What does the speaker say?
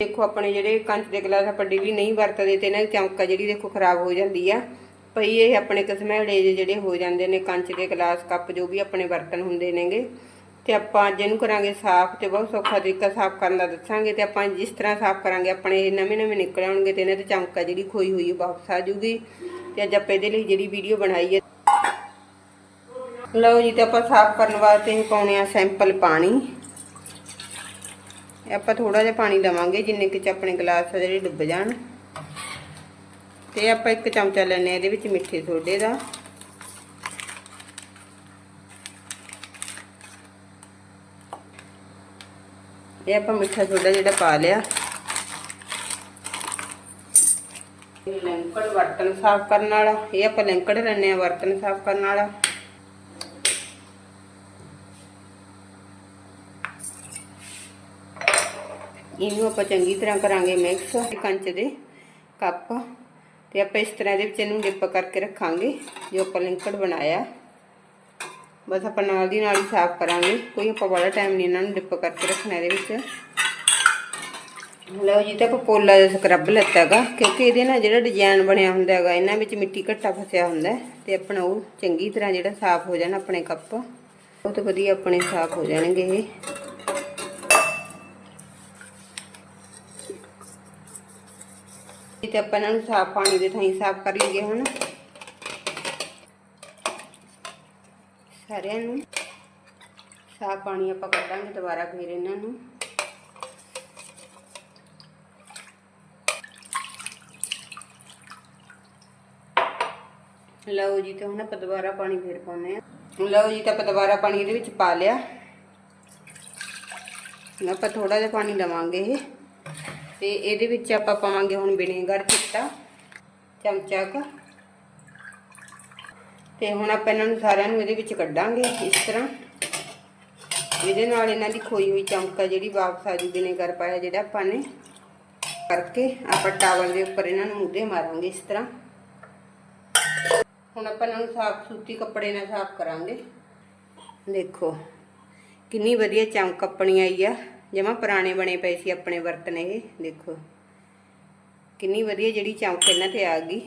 ਦੇਖੋ ਆਪਣੇ ਜਿਹੜੇ ਕੰਚ ਦੇ ਗਲਾਸ ਆਪਾਂ ਡੇਲੀ ਨਹੀਂ ਵਰਤਦੇ ਤੇ ਇਹਨਾਂ ਦੀ ਚਮਕ ਜਿਹੜੀ ਦੇਖੋ ਖਰਾਬ ਹੋ ਜਾਂਦੀ ਆ। ਪਈ ਇਹ ਆਪਣੇ ਕਸਮੈੜੇ ਜਿਹੜੇ ਹੋ ਜਾਂਦੇ ਨੇ ਕੰਚ ਦੇ ਗਲਾਸ, ਕੱਪ ਜੋ ਵੀ ਆਪਣੇ ਬਰਤਨ ਹੁੰਦੇ ਨੇਗੇ। ਤੇ ਆਪਾਂ ਅੱਜ ਇਹਨੂੰ ਕਰਾਂਗੇ ਸਾਫ਼ ਤੇ ਬਹੁਤ ਸੌਖਾ ਤਰੀਕਾ ਸਾਫ਼ ਕਰਨ ਦਾ ਦੱਸਾਂਗੇ ਤੇ ਆਪਾਂ ਜਿਸ ਤਰ੍ਹਾਂ ਸਾਫ਼ ਕਰਾਂਗੇ, ਆਪਣੇ ਇਹ ਨਵੇਂ ਨਵੇਂ ਨਿਕਲ ਆਉਣਗੇ ਤੇ ਇਹਨਾਂ ਤੇ ਆ ਜਿਹੜੀ ਖੋਈ ਹੋਈ ਹੈ ਵਾਪਸ ਆ ਜੂਗੀ ਤੇ ਅੱਜ ਆਪਾਂ ਇਹਦੇ ਲਈ ਜਿਹੜੀ ਵੀਡੀਓ ਬਣਾਈ ਹੈ ਲਓ ਜੀ ਤੇ ਆਪਾਂ ਸਾਫ਼ ਕਰਨ ਵਾਸਤੇ ਇਹ ਪਾਉਣੇ ਆ ਸੈਂਪਲ ਪਾਣੀ। ਆਪਾਂ ਥੋੜਾ ਜਿਹਾ ਪਾਣੀ ਲਵਾਂਗੇ, ਜਿੰਨੇ ਕਿ ਆਪਣੇ ਗਲਾਸ ਆ ਜਿਹੜੇ ਡੁੱਬ ਜਾਣ। ਤੇ ਆਪਾਂ ਇੱਕ ਚਮਚਾ ਲੈਣੇ ਇਹਦੇ ਵਿੱਚ ਮਿੱਠੇ ਸੋਡੇ ਦਾ। ਇਹ ਆਪਾਂ ਮਿੱਠਾ ਸੋਡਾ ਜਿਹੜਾ ਪਾ ਲਿਆ। ਲੈਂਕੜ ਬਰਤਨ ਸਾਫ਼ ਕਰਨ ਵਾਲਾ, ਇਹ ਆਪਾਂ ਲੈਂਕੜ ਲੈਣੇ ਆ ਬਰਤਨ ਸਾਫ਼ ਕਰਨ ਵਾਲਾ। ਇਹਨੂੰ ਆਪਾਂ ਚੰਗੀ ਤਰ੍ਹਾਂ ਕਰਾਂਗੇ ਮਿਕਸ ਕੰਚ ਦੇ ਕੱਪ। ਤੇ ਆਪਾਂ ਇਸ ਤਰ੍ਹਾਂ ਦੇ ਵਿੱਚ ਇਹਨੂੰ ਡਿਪ ਕਰਕੇ ਰੱਖਾਂਗੇ, ਜੋ ਆਪਾਂ ਲਿੰਕੜ ਬਣਾਇਆ। ਬਸ ਆਪਾਂ ਨਾਲ ਦੀ ਨਾਲ ਹੀ ਸਾਫ਼ ਕਰਾਂਗੇ। ਕੋਈ ਆਪਾਂ ਬੜਾ ਟਾਈਮ ਨਹੀਂ ਇਹਨਾਂ ਨੂੰ ਡਿਪ ਕਰਕੇ ਰੱਖਣਾ ਇਹਦੇ ਵਿੱਚ। ਲਓ ਜੀ, ਤਾਂ ਆਪਾਂ ਪੋਲਾ ਦਾ ਸਕਰਬ ਲੈਤਾ ਹੈਗਾ ਕਿਉਂਕਿ ਇਹਦੇ ਨਾਲ ਜਿਹੜਾ ਡਿਜ਼ਾਈਨ ਬਣਿਆ ਹੁੰਦਾ ਹੈਗਾ, ਇਹਨਾਂ ਵਿੱਚ ਮਿੱਟੀ ਘੱਟਾ ਫਸਿਆ ਹੁੰਦਾ ਹੈ। ਤੇ ਆਪਣਾ ਉਹ ਚੰਗੀ ਤਰ੍ਹਾਂ ਜਿਹੜਾ ਸਾਫ਼ ਹੋ ਜਾਣਾ ਆਪਣੇ ਕੱਪ ਬਹੁਤ ਵਧੀਆ ਆਪਣੇ ਸਾਫ਼ ਹੋ ਜਾਣਗੇ ਇਹ। ਤੇ ਆਪਾਂ ਇਹਨਾਂ ਨੂੰ ਸਾਫ਼ ਪਾਣੀ ਦੇ ਥਾਈ ਸਾਫ਼ ਕਰ ਲਈਏ ਹੁਣ ਸਾਰਿਆਂ ਨੂੰ ਸਾਫ਼ ਪਾਣੀ ਆਪਾਂ ਕੱਢਾਂਗੇ ਦੁਬਾਰਾ ਫੇਰ ਇਹਨਾਂ ਨੂੰ। ਲਓ ਜੀ, ਤੇ ਹੁਣ ਆਪਾਂ ਦੁਬਾਰਾ ਪਾਣੀ ਫੇਰ ਪਾਉਨੇ ਆ ਲਓ ਜੀ, ਤਾਂ ਆਪਾਂ ਦੁਬਾਰਾ ਪਾਣੀ ਇਹਦੇ ਵਿੱਚ ਪਾ ਲਿਆ। ਆਪਾਂ ਥੋੜਾ ਜਿਹਾ ਪਾਣੀ ਲਵਾਂਗੇ ਇਹ। ਤੇ ਇਹਦੇ ਵਿੱਚ ਆਪਾਂ ਪਾਵਾਂਗੇ ਹੁਣ ਵਿਨੇਗਰ ਚਿੱਟਾ, ਚਮਚਾ ਕੁ। ਤੇ ਹੁਣ ਆਪਾਂ ਇਹਨਾਂ ਨੂੰ ਸਾਰਿਆਂ ਨੂੰ ਇਹਦੇ ਵਿੱਚ ਕੱਢਾਂਗੇ ਇਸ ਤਰ੍ਹਾਂ। ਇਹਦੇ ਨਾਲ ਇਹਨਾਂ ਦੀ ਖੋਈ ਹੋਈ ਚਮਕਾ ਜਿਹੜੀ ਵਾਪਸ ਆ ਜੂ, ਵਿਨੇਗਰ ਪਾਇਆ ਜਿਹੜਾ ਆਪਾਂ ਨੇ। ਕਰਕੇ ਆਪਾਂ ਟਾਵਲ ਦੇ ਉੱਪਰ ਇਹਨਾਂ ਨੂੰ ਮੁੱਦੇ ਮਾਰਾਂਗੇ ਇਸ ਤਰ੍ਹਾਂ। ਹੁਣ ਆਪਾਂ ਇਹਨਾਂ ਨੂੰ ਸਾਫ਼ ਸੂਤੀ ਕੱਪੜੇ ਨਾਲ ਸਾਫ਼ ਕਰਾਂਗੇ। ਦੇਖੋ, ਕਿੰਨੀ ਵਧੀਆ ਚਮਕ ਆਪਣੀ ਆਈ ਆ। ਜਮਾ ਪੁਰਾਣੇ ਬਣੇ ਪਏ ਸੀ, ਆਪਣੇ ਬਰਤਨ ਇਹ ਦੇਖੋ। ਕਿੰਨੀ ਵਧੀਆ ਜਿਹੜੀ ਚਮਕ ਇਹਨਾਂ ਤੇ ਆ ਗਈ।